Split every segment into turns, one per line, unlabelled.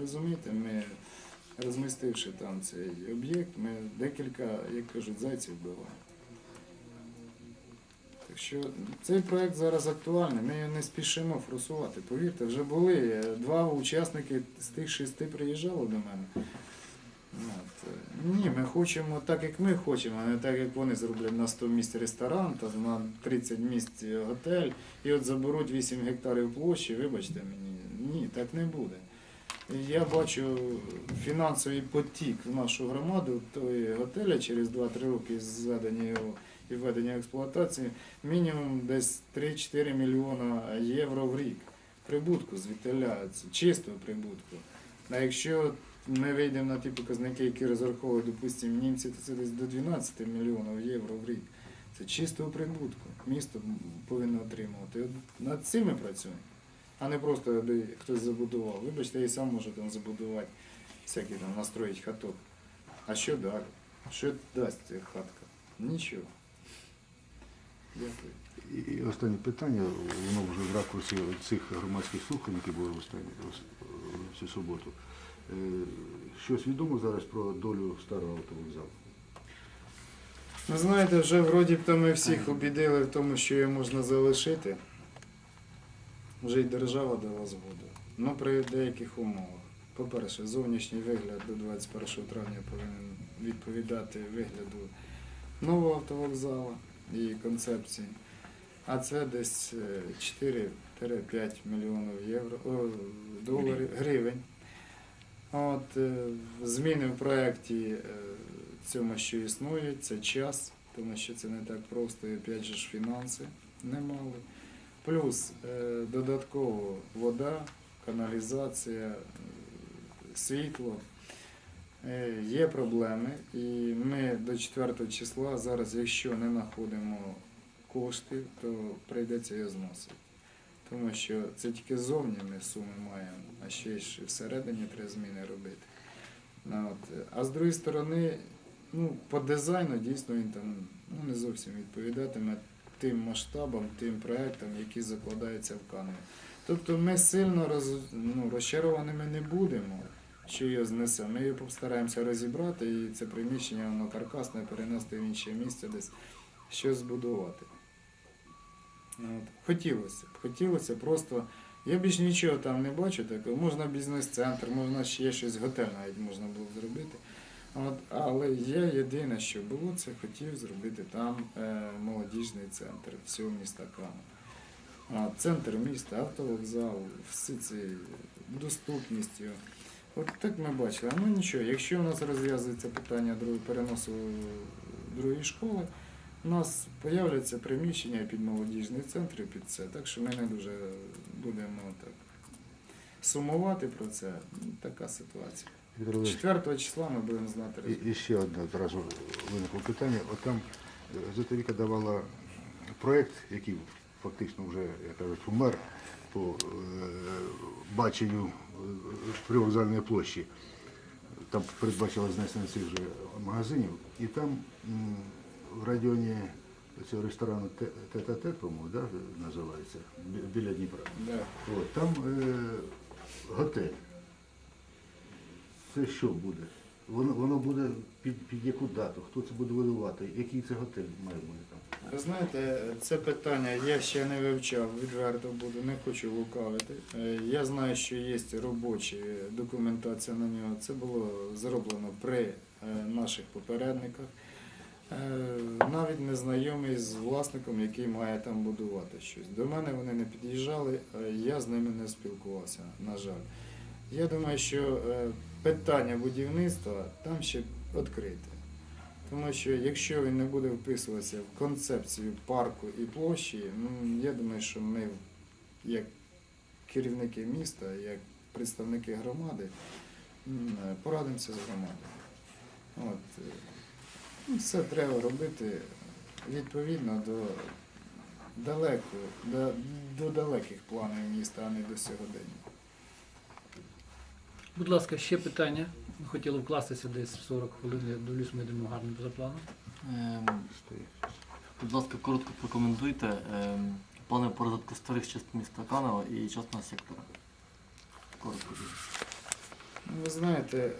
Розумієте, ми розмістивши там цей об'єкт, ми декілька, як кажуть, зайців вбиваємо. Так що цей проект зараз актуальний, ми його не спішимо форсувати. Повірте, вже були е, два учасники з тих шести приїжджали до мене. От. е, Ні, ми хочемо так, як ми хочемо, а не так, як вони зроблять на 100 місць ресторан, та на 30 місць готель, і от заберуть 8 гектарів площі, вибачте мені. Ні, так не буде. Я бачу фінансовий потік в нашу громаду тої готеля через 2-3 роки зведення його і введення експлуатації, мінімум десь 3-4 мільйона євро в рік. Прибутку звідтиля, чистого прибутку. А якщо ми вийдемо на ті показники, які розраховують, допустимо, німці, то це десь до 12 мільйонів євро в рік. Це чистого прибутку. Місто повинно отримувати. От над цим ми працюємо, а не просто хтось забудував. Вибачте, я і сам можу там забудувати, всякі там настроїть хаток. А що далі? Що дасть ця хатка? Нічого. Дякую.
І- останнє питання, воно вже в ракурсі цих громадських слухань, які були в останню в цю суботу. Е, Щось відомо зараз про долю старого автовокзалу?
Ви знаєте, вже вроді б то ми всіх обідили в тому, що його можна залишити. Вже й держава дала згоду. Ну, при деяких умовах. По-перше, зовнішній вигляд до 21 травня повинен відповідати вигляду нового автовокзалу і концепції. А це десь е, 4-5 мільйонів євро, о, доларів, гривень. От, е, зміни в проєкті е, цьому, що існує, це час, тому що це не так просто, і опять же ж фінанси немали. Плюс е, додатково вода, каналізація, е, світло. Е, Є проблеми, і ми до 4 числа зараз, якщо не знаходимо коштів, то прийдеться його зносити. Тому що це тільки зовні ми суми маємо, а ще ж всередині треба зміни робити. Ну, От. А з другої сторони, ну, по дизайну дійсно він там ну, не зовсім відповідатиме тим масштабам, тим проектам, які закладаються в канві. Тобто ми сильно роз, ну, розчарованими не будемо, що його знесемо. Ми його постараємося розібрати і це приміщення воно каркасне перенести в інше місце, десь щось збудувати. От. Хотілося б, хотілося просто. Я більш нічого там не бачу такого. Можна бізнес-центр, можна ще щось, готель навіть можна було зробити. От, але я єдине, що було, це хотів зробити там е, молодіжний центр всього міста Кама. Центр міста, автовокзал, всі ці доступністю. От так ми бачили. Ну нічого, якщо у нас розв'язується питання переносу другої школи, у нас появляться приміщення під молодіжний центр і під це. Так що ми не дуже будемо так сумувати про це. Така ситуація.
Віктор Володимирович,
4 числа ми будемо знати результат.
І, і ще одне одразу виникло питання. От там е, Зетовіка давала проєкт, який фактично вже, як кажуть, умер по е, баченню е, привокзальної площі. Там передбачило знесення цих же магазинів. І там м, в районі цього ресторану Те- Тет-а-Тет, по-моєму, да, називається, бі- біля Дніпра.
Да.
От, там е, готель. Це що буде? Воно, воно буде під, під яку дату? Хто це буде будувати? Який це готель має бути там?
Ви знаєте, це питання я ще не вивчав, відверто буду, не хочу лукавити. Е, Я знаю, що є робоча документація на нього. Це було зроблено при е, наших попередниках. Е, Навіть не знайомий з власником, який має там будувати щось. До мене вони не під'їжджали, е, я з ними не спілкувався, на жаль. Я думаю, що е, питання будівництва там ще відкрите. Тому що якщо він не буде вписуватися в концепцію парку і площі, ну, я думаю, що ми, як керівники міста, як представники громади, порадимося з громадою. От. ну, Все треба робити відповідно до, далеко, до, до далеких планів міста, а не до сьогодення.
Будь ласка, ще питання. Ми хотіли вкластися десь в 40 хвилин. Я дивлюсь, ми йдемо гарно за планом.
Ем, Будь ласка, коротко прокоментуйте ем, плани по розвитку старих частин міста Канева і частного сектора. Коротко.
Ви знаєте, е,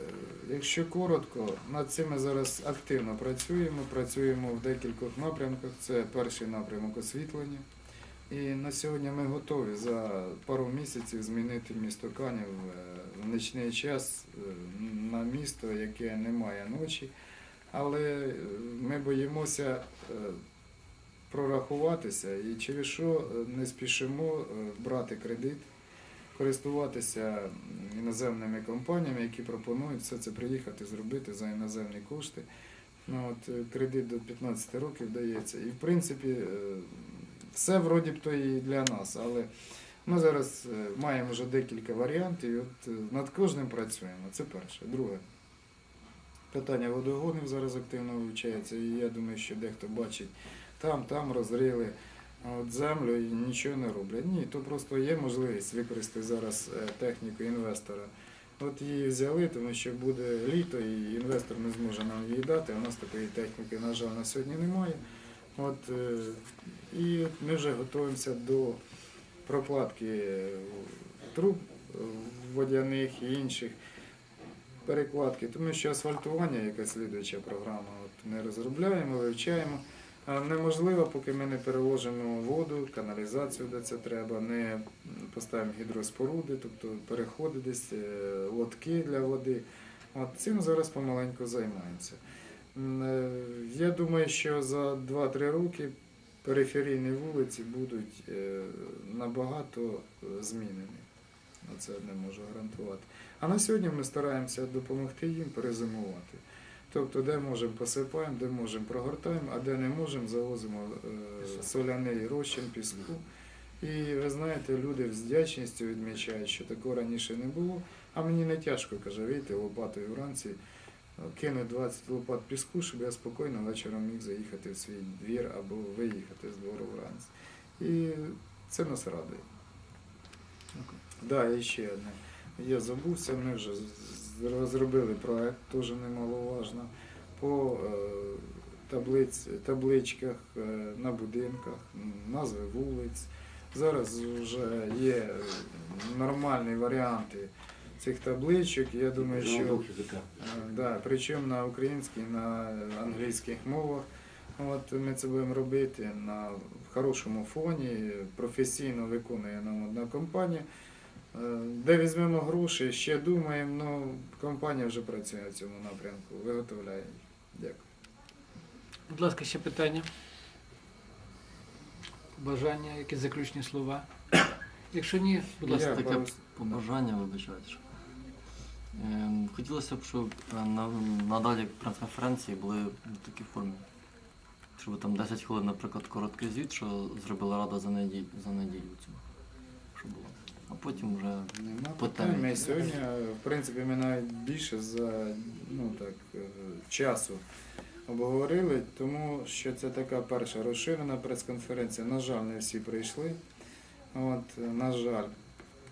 якщо коротко, над цим ми зараз активно працюємо. Працюємо в декількох напрямках. Це перший напрямок освітлення. І на сьогодні ми готові за пару місяців змінити місто Канів е, в нічний час е, на місто, яке не має ночі. Але е, ми боїмося прорахуватися і через що не спішимо брати кредит, користуватися іноземними компаніями, які пропонують все це приїхати зробити за іноземні кошти. Ну, от, кредит до 15 років дається. І в принципі все вроді б то і для нас, але ми зараз е, маємо вже декілька варіантів, і от е, над кожним працюємо. Це перше. Друге. Питання водогонів зараз активно вивчається, і я думаю, що дехто бачить, там, там розрили от землю і нічого не роблять. Ні, то просто є можливість використати зараз е, техніку інвестора. От її взяли, тому що буде літо і інвестор не зможе нам її дати. У нас такої техніки, на жаль, на сьогодні немає. От, е, і ми вже готуємося до прокладки е, труб е, водяних і інших перекладки, тому що асфальтування, яка слідуюча програма, от ми розробляємо, вивчаємо. Неможливо, поки ми не переложимо воду, каналізацію, де це треба, не поставимо гідроспоруди, тобто переходи десь, лотки для води. От цим зараз помаленьку займаємося. Е, Я думаю, що за 2-3 роки периферійні вулиці будуть е, набагато е, змінені. Це не можу гарантувати. А на сьогодні ми стараємося допомогти їм перезимувати. Тобто, де можемо посипаємо, де можемо прогортаємо, а де не можемо, завозимо соляний розчин піску. І ви знаєте, люди з вдячністю відмічають, що такого раніше не було. А мені не тяжко, каже, вийти лопатою вранці, кинуть 20 лопат піску, щоб я спокійно вечором міг заїхати в свій двір або виїхати з двору вранці. І це нас радує. Да, і ще одне. Я забувся, ми вже розробили проект, теж немаловажно, по е, таблиць, табличках е, на будинках, назви вулиць. Зараз вже є нормальні варіанти цих табличок. Я думаю, що Е, Да, причому на українській, на англійських мовах. От ми це будемо робити на хорошому фоні, професійно виконує нам одна компанія. Е, Де візьмемо гроші, ще думаємо, ну компанія вже працює в цьому напрямку, виготовляє. Дякую.
Будь ласка, ще питання. Бажання, якісь заключні слова. Якщо ні, будь ласка.
Таке побажання, вибачайте. Що. Ем, Хотілося б, щоб е, надалі прес-конференції були в такій формі. Щоб там 10 хвилин, наприклад, короткий звіт, що зробила рада за неділю, за неділю цю. Щоб було. А потім вже
Нема
По темі.
Сьогодні, в принципі, ми навіть більше за ну, так, е, часу обговорили, тому що це така перша розширена прес-конференція. На жаль, не всі прийшли. От, е, на жаль.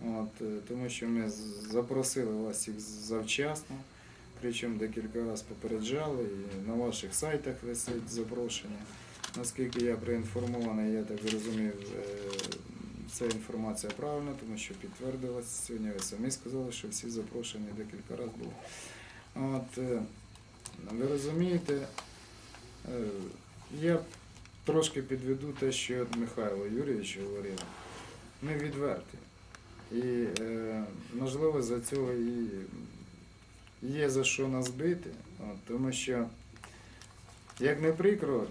От, е, тому що ми запросили вас всіх завчасно, причому декілька разів попереджали, і на ваших сайтах висить запрошення. Наскільки я проінформований, я так зрозумів, е, ця інформація правильна, тому що підтвердилась сьогодні. Ви самі сказали, що всі запрошені декілька разів були. От, е, ви розумієте, я трошки підведу те, що Михайло Юрійович говорив. Ми відверті. І, е, можливо, за цього і є за що нас бити, тому що, як не прикро,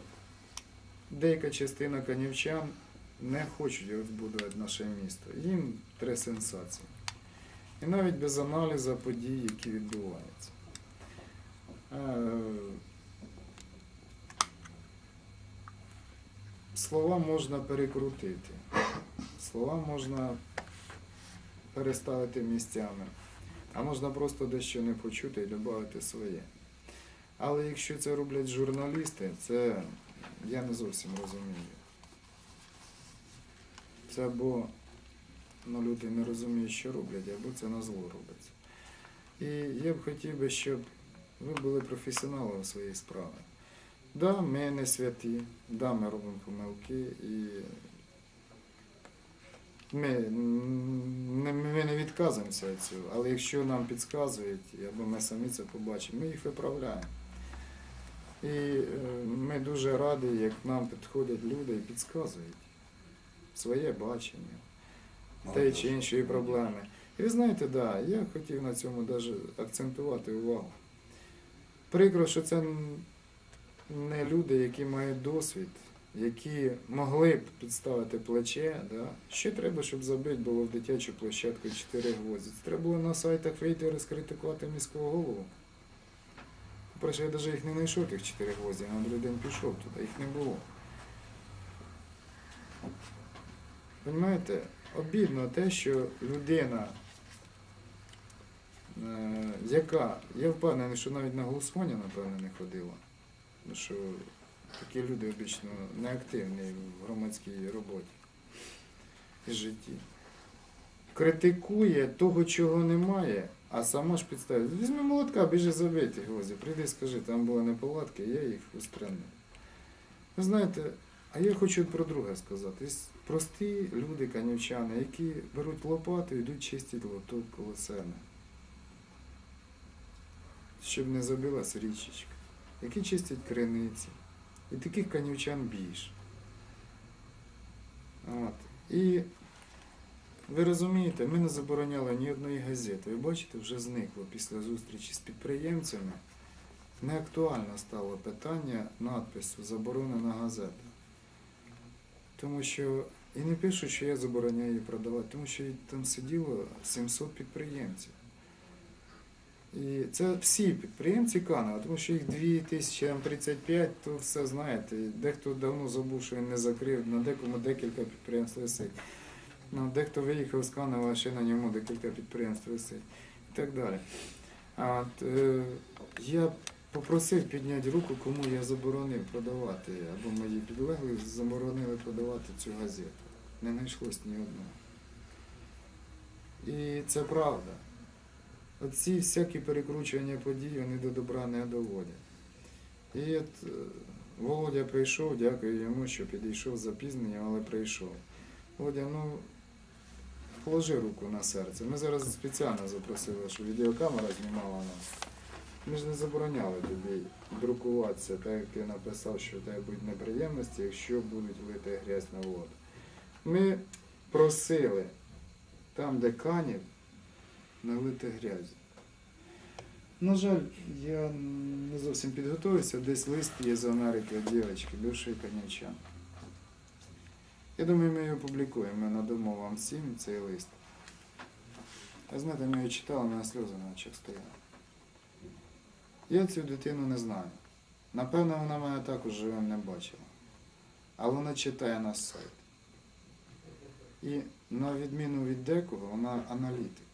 деяка частина канівчан не хочуть розбудувати наше місто. Їм треба сенсації. І навіть без аналізу подій, які відбуваються. Е, Слова можна перекрутити, слова можна переставити місцями, а можна просто дещо не почути і додати своє. Але якщо це роблять журналісти, це я не зовсім розумію. Це або ну, люди не розуміють, що роблять, або це на зло робиться. І я б хотів би, щоб ви були професіоналами своєї справи. Да, ми не святі, да, ми робимо помилки і Ми, не, ми не відказуємося від цього, але якщо нам підказують, або ми самі це побачимо, ми їх виправляємо. І е, ми дуже раді, як нам підходять люди і підказують своє бачення тієї чи іншої проблеми. І ви знаєте, да, я хотів на цьому даже акцентувати увагу. Прикро, що це не люди, які мають досвід, які могли б підставити плече. Да? Що треба, щоб забити було в дитячу площадку 4 гвозді? Треба було на сайтах вийти розкритикувати міського голову. По-перше, я навіть їх не знайшов, тих 4 гвозді, я на другий день пішов туди, їх не було. Понимаєте, обідно те, що людина, е, яка, я впевнений, що навіть на голосування, напевно, не ходила. Що такі люди обично неактивні в громадській роботі і житті. Критикує того, чого немає, а сама ж підставить. Візьми молотка, біжи забити гвозді, прийди скажи, там були неполадки, я їх устранив. Ви знаєте, а я хочу про друге сказати. Прості люди, канівчани, які беруть лопату і йдуть чистити лоток коло себе. Щоб не забилась річечка. Які чистять криниці. І таких канівчан більше. От. І ви розумієте, ми не забороняли ні одної газети. Ви бачите, вже зникло після зустрічі з підприємцями. Неактуально стало питання надпису Заборонена газета. Тому що і не пишуть, що я забороняю її продавати, тому що там сиділо 700 підприємців. І це всі підприємці Канева, тому що їх 2035, то все знаєте. Дехто давно забув, що він не закрив, на декому декілька підприємств висить. Ну, дехто виїхав з Канева, а ще на ньому декілька підприємств висить і так далі. А от, е, я попросив підняти руку, кому я заборонив продавати, або мої підлеглі заборонили продавати цю газету. Не знайшлось ні одного. І це правда. Оці всякі перекручування подій, вони до добра не доводять. І от е, Володя прийшов, дякую йому, що підійшов запізненням, але прийшов. Володя, ну положи руку на серце. Ми зараз спеціально запросили, щоб відеокамера знімала нас. Ми ж не забороняли тобі друкуватися, так як ти написав, що в тебе будуть неприємності, якщо будуть лити грязь на воду. Ми просили там, де канів, налити грязь. На жаль, я не зовсім підготувався, десь лист є з Америки дівчинки, бившої канівчан. Я думаю, ми його публікуємо, надамо вам всім цей лист. А знаєте, ми його читали, мене сльози на очах стояли. Я цю дитину не знаю. Напевно, вона мене також живим не бачила. Але вона читає наш сайт. І на відміну від декого, вона аналітик.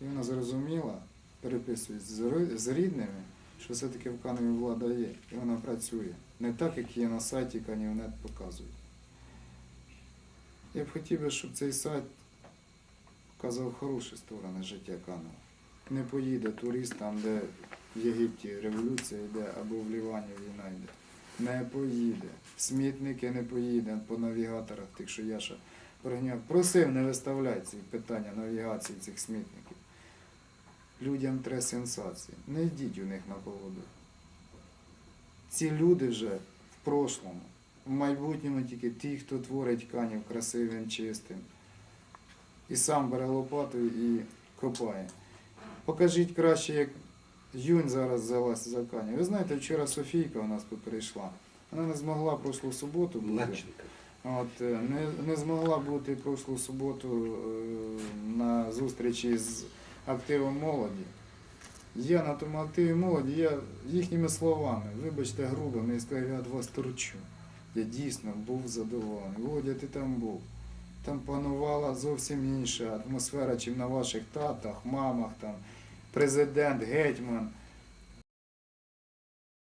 І вона зрозуміла, переписується з рідними, що все-таки в Каневі влада є. І вона працює. Не так, як є на сайті Канівнет показують. Я б хотів би, щоб цей сайт показав хороші сторони життя Канева. Не поїде турист там, де в Єгипті революція йде або в Лівані війна йде. Не поїде. Смітники не поїде по навігаторах, тих, що Яша Горняк просив не виставляти ці питання навігації цих смітників. Людям треба сенсації. Не йдіть у них на поводу. Ці люди вже в прошлому, в майбутньому тільки ті, хто творить канів красивим, чистим. І сам бере лопату і копає. Покажіть краще, як Юнь зараз взялася за кані. Ви знаєте, вчора Софійка у нас тут прийшла. Вона не змогла прошлу суботу бути. От, е, не, не змогла бути прошлу суботу е, на зустрічі з активом молоді. Я на тому активі молоді, я їхніми словами, вибачте грубо, не сказав, я від вас торчу. Я дійсно був задоволений. Володя, ти там був. Там панувала зовсім інша атмосфера, чим на ваших татах, мамах, там, президент, гетьман.